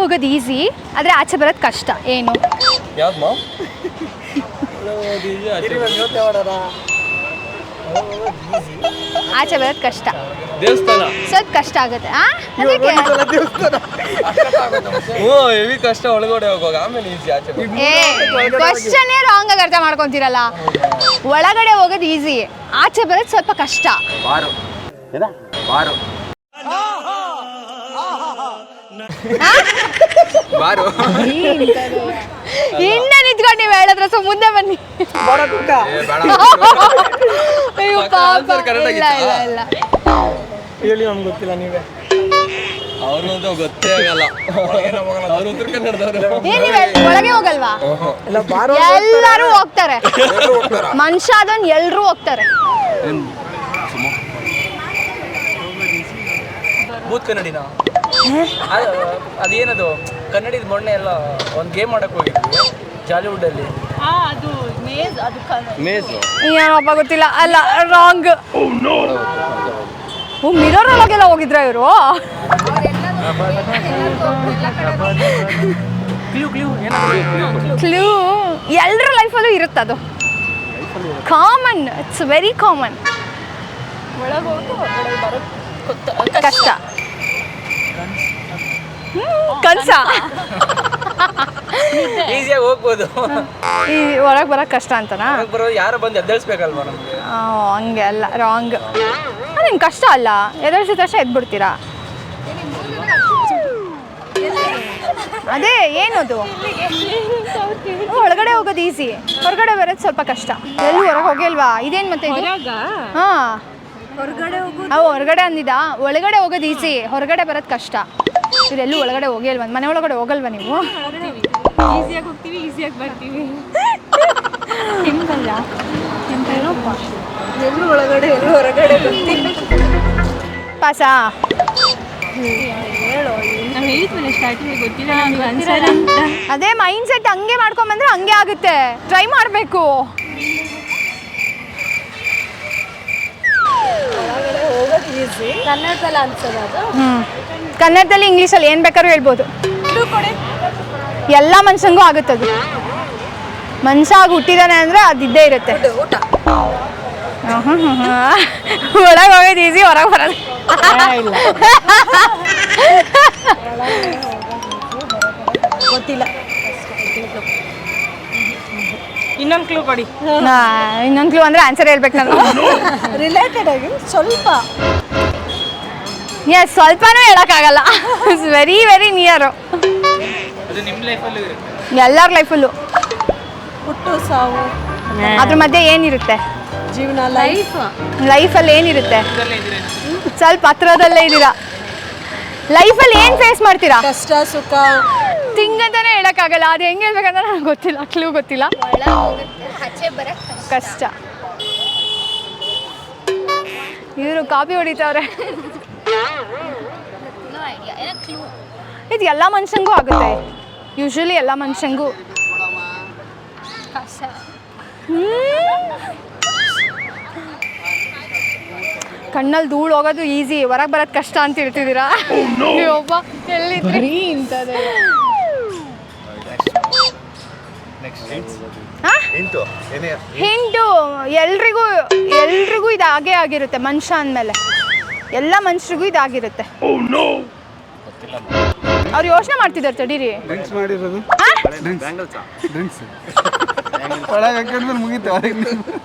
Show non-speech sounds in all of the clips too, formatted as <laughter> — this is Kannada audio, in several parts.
ಹೋಗೋದು ಈಸಿ ಆದರೆ ಆಚೆ ಬರೋದು ಕಷ್ಟ. ಏನು? ಆಚೆ ಬರೋದು ಕಷ್ಟ. ದೇವಸ್ಥಾನ. ಸ್ವಲ್ಪ ಕಷ್ಟ ಆಗುತ್ತೆ. ಕ್ವಶನೇ ರಾಂಗ್ ಆಗಿ ಅರ್ಥ ಮಾಡ್ಕೊಂತೀರಲ್ಲ? ಒಳಗಡೆ ಹೋಗೋದು ಈಸಿ ಆಚೆ ಬರೋದು ಸ್ವಲ್ಪ ಕಷ್ಟ. ಬಾರು. ಇನ್ನ ನಿಂತ್ಕೊಂಡು ನೀವು ಹೇಳಿದ್ರೆ ಸೊ ಮುಂದೆ ಬನ್ನಿ. ಅಯ್ಯೋ ಪಾಪ. ಇಲ್ಲ ಇಲ್ಲ ಇಲ್ಲ ಹೇಳಿ ನಮ್ಗೆ ಗೊತ್ತಿಲ್ಲ ನೀವೇ. ಅವ್ರನ್ನಂತೂ ಗೊತ್ತೇ ಆಗಲ್ಲ. ಅವ್ರು ಉತ್ತರ ಕನ್ನಡದವ್ರು. ಏನ್ ನೀವು ಒಳಗೆ ಹೋಗಲ್ವಾ? ಎಲ್ಲ ಬಾರೋ ಎಲ್ಲರೂ ಹೋಗ್ತಾರೆ. ಮನುಷ್ಯ ಅದನ್ ಎಲ್ರೂ ಹೋಗ್ತಾರೆ. ಕನ್ನಡಿನ? ಅದೇನದು ಕನ್ನಡದ ಮೊನ್ನೆ ಎಲ್ಲ ಒಂದು ಗೇಮ್ ಮಾಡಕ್ ಹೋಗಿದ್ವಿ ಜಾಲಿವುಡ್ ಅಲ್ಲಿ ಮೇಜು ಏನಪ್ಪ ಗೊತ್ತಿಲ್ಲ ಅಲ್ಲ ರಾಂಗ್ ಓ ಮಿರರ್ ಒಳಗೆಲ್ಲ ಹೋಗಿದ್ರ ಇವರು? ಕ್ಲೂ ಕ್ಲೂ ಏನದು ಕ್ಲೂ ಎಲ್ಲರ ಲೈಫಲ್ಲೂ ಇರುತ್ತೆ ಅದು. ಕಾಮನ್ ಇಟ್ಸ್ ವೆರಿ ಕಾಮನ್ ಕಷ್ಟ. ಕನ್ಸ. <laughs> ಈಸಿಯಾಗಿ ಹೋಗ್ಬೋದು. ಈ ಹೊರಗೆ ಬರೋಕೆ ಕಷ್ಟ ಅಂತನಾ? ಹೊರಗ್ ಬರೋ ಯಾರು ಬಂದು ಎದ್ದೇಳಿಸ್ಬೇಕಲ್ವಾ ನಮಗೆ? ಆ, ಹಂಗೆ ಅಲ್ಲ ರಾಂಗ್ ನಿಮ್ಗೆ ಕಷ್ಟ ಅಲ್ಲ ಎದುರಿಸಿದ ತಕ್ಷಣ ಎದ್ಬಿಡ್ತೀರಾ? ಅದೇ ಏನದು? ಒಳಗಡೆ ಹೋಗೋದು ಈಸಿ ಹೊರಗಡೆ ಬರೋದು ಸ್ವಲ್ಪ ಕಷ್ಟ. ಎಲ್ಲೂ ಹೊರಗೆ ಹೋಗಿಲ್ವಾ? ಇದೇನು ಮತ್ತೆ ಇದು? ಹಾ. ಹೊರಗಡೆ ಅವು ಹೊರಗಡೆ ಅಂದಿದ್ದ ಒಳಗಡೆ ಹೋಗೋದು ಈಸಿ ಹೊರಗಡೆ ಬರೋದು ಕಷ್ಟ. ಇದೆಲ್ಲೂ ಒಳಗಡೆ ಹೋಗಿಲ್ವಾ ಮನೆ ಒಳಗಡೆ ಹೋಗಲ್ವಾ ನೀವು? ಈಸಿಯಾಗಿ ಹೋಗ್ತೀವಿ ಈಸಿಯಾಗಿ ಬರ್ತೀವಿ. ಎಲ್ಲೂ ಒಳಗಡೆ ಎಲ್ಲೂ ಹೊರಗಡೆ ಬರ್ತೀವಿ. ಪಾಸಾ? ಅದೇ ಮೈಂಡ್ ಸೆಟ್ ಹಂಗೆ ಮಾಡ್ಕೊಂಬಂದ್ರೆ ಹಂಗೆ ಆಗುತ್ತೆ. ಟ್ರೈ ಮಾಡಬೇಕು. ಕನ್ನಡದಲ್ಲಿ ಅನ್ಸೋದು ಅದು? ಕನ್ನಡದಲ್ಲಿ ಇಂಗ್ಲೀಷಲ್ಲಿ ಏನು ಬೇಕಾದ್ರೂ ಹೇಳ್ಬೋದು. ಎಲ್ಲ ಮನುಷ್ಯಂಗೂ ಆಗುತ್ತದು. ಮನುಷ್ಯ ಆಗಿ ಹುಟ್ಟಿದಾನೆ ಅಂದರೆ ಅದು ಇದ್ದೇ ಇರುತ್ತೆ ಒಳಗೆ ಹೋಗೋದು ಈಸಿ ಹೊರಗೆ ಬರೋದು. ಗೊತ್ತಿಲ್ಲ. ಇನ್ನೊಂದು ಕ್ಲೂ ಕೊಡಿ. ಇನ್ನೊಂದು ಕ್ಲೂ ಅಂದರೆ ಆನ್ಸರ್ ಹೇಳ್ಬೇಕು ನಾನು. ರಿಲೇಟೆಡ್ ಆಗಿ ಸ್ವಲ್ಪ. ಎಸ್ ಸ್ವಲ್ಪನೂ ಹೇಳೋಕ್ಕಾಗಲ್ಲ. ವೆರಿ ವೆರಿ ನಿಯರು ಎಲ್ಲರ ಲೈಫಲ್ಲೂ ಹುಟ್ಟು ಸಾವು. ಅದ್ರ ಮಧ್ಯೆ ಏನಿರುತ್ತೆ? ಜೀವನ ಲೈಫ್ ಲೈಫಲ್ಲಿ ಏನಿರುತ್ತೆ? ಸ್ವಲ್ಪ ಹತ್ರದಲ್ಲೇ ಇದ್ದೀರಾ. ಲೈಫಲ್ಲಿ ಏನು ಫೇಸ್ ಮಾಡ್ತೀರಾ? ಕಷ್ಟ ಸುಖ. ತಿಂಗ್ ಅಂತಾನೆ ಹೇಳಕ್ಕಾಗಲ್ಲ. ಅದು ಹೆಂಗೆ ಹೇಳ್ಬೇಕಂತ ನನಗೆ ಗೊತ್ತಿಲ್ಲ ಕ್ಲೂ ಗೊತ್ತಿಲ್ಲ. ಕಷ್ಟ. ಇವರು ಕಾಪಿ ಹೊಡಿತಾವ್ರೆ. ಇದು ಎಲ್ಲ ಮನುಷ್ಯಂಗೂ ಆಗುತ್ತೆ. ಯೂಶಲಿ ಎಲ್ಲ ಮನುಷ್ಯಂಗೂ. ಕಣ್ಣಲ್ಲಿ ಧೂಳು ಹೋಗೋದು ಈಸಿ ಹೊರಗೆ ಬರೋದು ಕಷ್ಟ ಅಂತ ಹೇಳ್ತಿದ್ದೀರಾ? ಒಬ್ಬ ಎಲ್ಲಿದ್ರಿ? ಹಿಂಟು ಎಲ್ರಿಗೂ ಎಲ್ರಿಗೂ ಇದು ಹಾಗೆ ಆಗಿರುತ್ತೆ ಮನುಷ್ಯ ಅಂದಮೇಲೆ. ಎಲ್ಲ ಮನುಷ್ಯರಿಗೂ ಇದಾಗಿರುತ್ತೆ. ಅವ್ರು ಯೋಚನೆ ಮಾಡ್ತಿದ್ದಾರೆ ತಡೀರಿ. ಡ್ರಿಂಕ್ಸ್ ಮಾಡಿರೋದು? ಹಾ? ಡ್ರಿಂಕ್ಸ್ ಒಳಗೆ ಮುಗೀತು ಹೊರಗೆ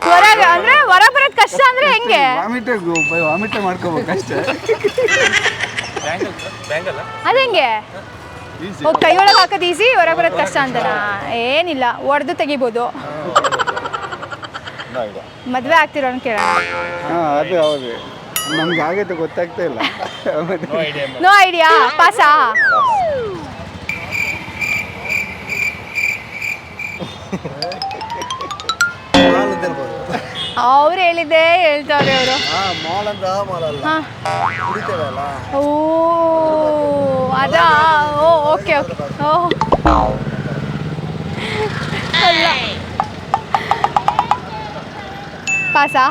ಹೊರಗೆ ಅಂದ್ರೆ ಹೊರ ಬರೋದು ಕಷ್ಟ ಅಂದ್ರೆ ಹೆಂಗೆ? ವಾಮಿಟೇ ವಾಮಿಟೇ ಮಾಡ್ಕೋಬೇಕು ಅಷ್ಟೇ ಅದಂಗೆ ಕೈ ಒಳಗೆ ಹಾಕೋದು ಈಸಿ ಹೊರಗೆ ಬರೋದು ಕಷ್ಟ ಅಂತನಾ ಏನಿಲ್ಲ ಒಡೆದು ತೆಗಿಬೋದು. ಮದುವೆ ಆಗ್ತಿರೋ ಕೇಳೋಣ. ಹಾಂ ಅದು ಹೌದು. ನಮ್ಗೆ ಆಗೈತೆ ಗೊತ್ತಾಗ್ತಾ ಇಲ್ಲ. ನೋ ಐಡಿಯಾ ಪಾಸಾ ಅವ್ರು ಹೇಳಿದ್ದೆ ಹೇಳ್ತಾರೆ ಅವರು. ಓ ಅದಾ? ಓ ಓಕೆ ಓಕೆ. ಓ. ಅಲ್ಲ. ಪಾಸಾ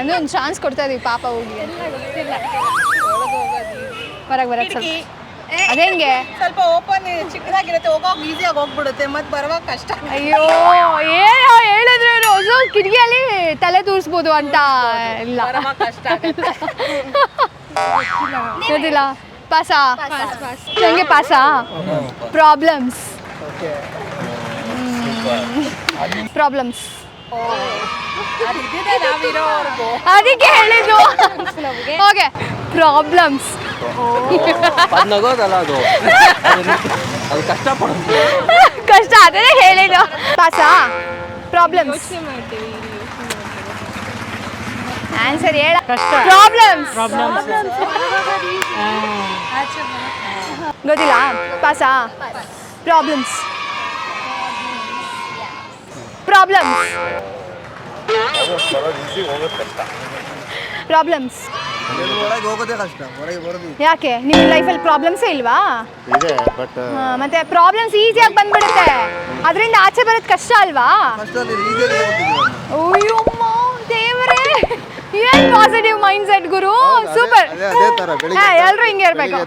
ಇನ್ನೂ ಒಂದು ಚಾನ್ಸ್ ಕೊಡ್ತಾ ಇದೀವಿ ಪಾಪ ಹೋಗಿ. ಹೊರಗೆ ಬರಕ್ಕೆ ಸ್ವಲ್ಪ. ಅದೇಂಗೆ? ಸ್ವಲ್ಪ ಓಪನ್ ಚಿಕ್ಕದಾಗಿರುತ್ತೆ ಹೋಗೋವಾಗ ಈಸಿಯಾಗಿ ಹೋಗ್ಬಿಡುತ್ತೆ ಮತ್ತೆ ಬರುವಾಗ ಕಷ್ಟ. ಅಯ್ಯೋ ಏನೋ ಹೇಳಿದ್ರೆ ಒಂದು ಕಿಡಿಯಲ್ಲಿ ತಲೆ ತೂರಿಸ್ಬೋದು ಅಂತ. ಇಲ್ಲ. ಕಷ್ಟ <laughs> ಗೊತ್ತಿಲ್ಲ. ಪಾಸಾ? ನಂಗೆ ಪಾಸಾ ಪ್ರಾಬ್ಲಮ್ಸ್ ಪ್ರಾಬ್ಲಮ್ಸ್ ಅದಕ್ಕೆ ಹೇಳಿದ್ದು. ಓಕೆ ಪ್ರಾಬ್ಲಮ್ಸ್ ಅದು ನಗೋದಲ್ಲ ಅದು. ಅದು ಕಷ್ಟಪಡೋದು ಕಷ್ಟ ಅದೇ ಹೇಳಿದ್ದು. ಪಾಸಾ ಪ್ರಾಬ್ಲಮ್ಸ್ ಆನ್ಸರ್ ಹೇಳ. ಪ್ರಾಬ್ಲಮ್ಸ್ ಗೊತ್ತಿಲ್ಲ? ಪಾಸಾ. ಪ್ರಾಬ್ಲಮ್ಸ್ ಪ್ರಾಬ್ಲಮ್ಸ್ ಪ್ರಾಬ್ಲಮ್ಸ್ ಹೋಗೋದೇ ಕಷ್ಟ ಹೊರಗೆ ಬರೋದು ಯಾಕೆ ನಿಮ್ಮ ಲೈಫಲ್ಲಿ ಪ್ರಾಬ್ಲಮ್ಸೇ ಇಲ್ವಾ? ಇದೆ ಬಟ್ ಹಾ, ಮತ್ತೆ ಪ್ರಾಬ್ಲಮ್ಸ್ ಈಸಿಯಾಗಿ ಬಂದ್ಬಿಡುತ್ತೆ. ಅದರಿಂದ ಆಚೆ ಬರೋದು ಕಷ್ಟ ಅಲ್ವಾ? ಕಷ್ಟದಲ್ಲಿ ಅಯ್ಯಮ್ಮ ದೇವರೇ. ಏನ್ ಪಾಸಿಟಿವ್ ಮೈಂಡ್ ಸೆಟ್ ಗುರು? ಸೂಪರ್ ಅದೇ ಅದೇ ತರ ಬೆಳಿಗ್ಗೆ ಹಿಂಗೆ ಇರ್ಬೇಕು.